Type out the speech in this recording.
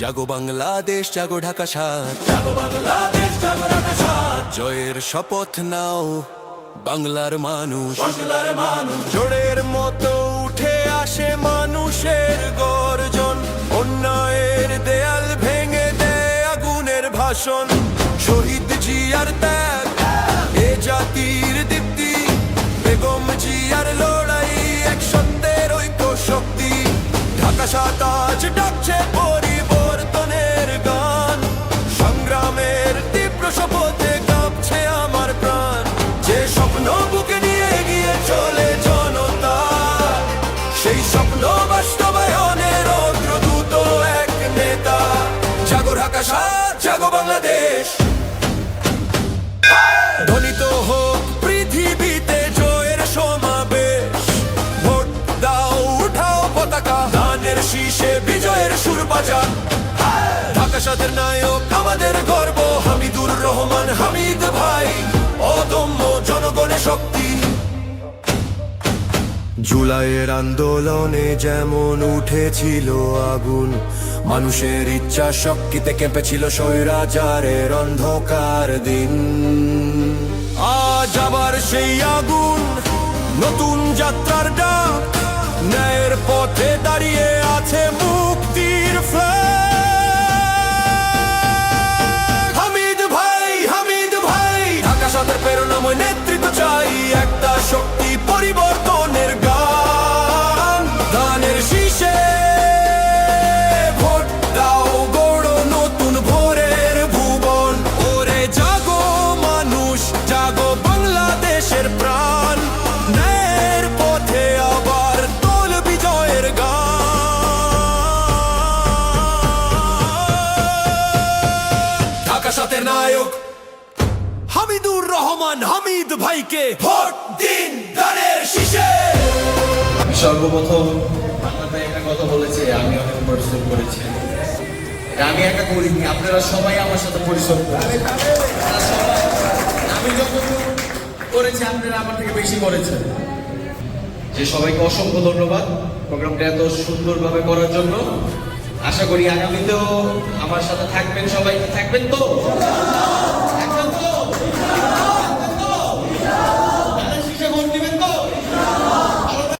জাগো বাংলাদেশ জাগো ঢাকা সাত। জাগো বাংলাদেশ জাগো ঢাকা সাত। জয়ের শপথ নাও বাংলার মানুষ। বাংলার মানুষ। জোরের মতো উঠে আসে মানুষের গর্জন। অন্যায়ের দেয়াল ভেঙে দেয় আগুনের ভাষণ। শহীদ জিয়ার ত্যাগ এ জাতির দীপ্তি। বেগম জিয়ার লড়াই এক সত্যের ঐক্য শক্তি ঢাকা সাতাজ ডাকছে বাস্তবায়নের হোক, পৃথিবীতে জয়ের সমাবেশ। ভোট দাও, উঠাও পতাকা ধানের শীষে বিজয়ের সুর বাজা ঢাকা নায়ক, আমাদের গর্ব, হামিদুর রহমান, হামিদ ভাই। জুলাইয়ের আন্দোলনে যেমন উঠেছিল আগুন, মানুষের ইচ্ছা শক্তিতে কেঁপেছিল স্বৈরাচারের অন্ধকার দিন আজ আবার সেই আগুন, নতুন যাত্রার ডাক, ন্যায়ের পথে দাঁড়িয়ে আছে মুক্তির। হামিদ ভাই হামিদ ভাই, ঢাকা সাথে প্রেরণাময় নেতৃত্ব চাই, একটা শক্তি পরিবর্তনের সাথে নায়ক। হামিদুর রহমান হামিদ ভাইকে ভোট দিন দানের শীষে। আমি সর্বপ্রথম একটা কথা বলেছে, আমি অনেক পরিশ্রম করেছি। আমি একা করিনি, আপনারা সবাই আমার সাথে পরিশ্রম করেছেন। আমি যতটুকু করেছি, আপনারা আমার থেকে বেশি করেছেন। যে সবাইকে অসংখ্য ধন্যবাদ, প্রোগ্রামটা এত সুন্দরভাবে করার জন্য। আশা করি আগামীতেও আমার সাথে থাকবেন সবাই থাকবেন তো?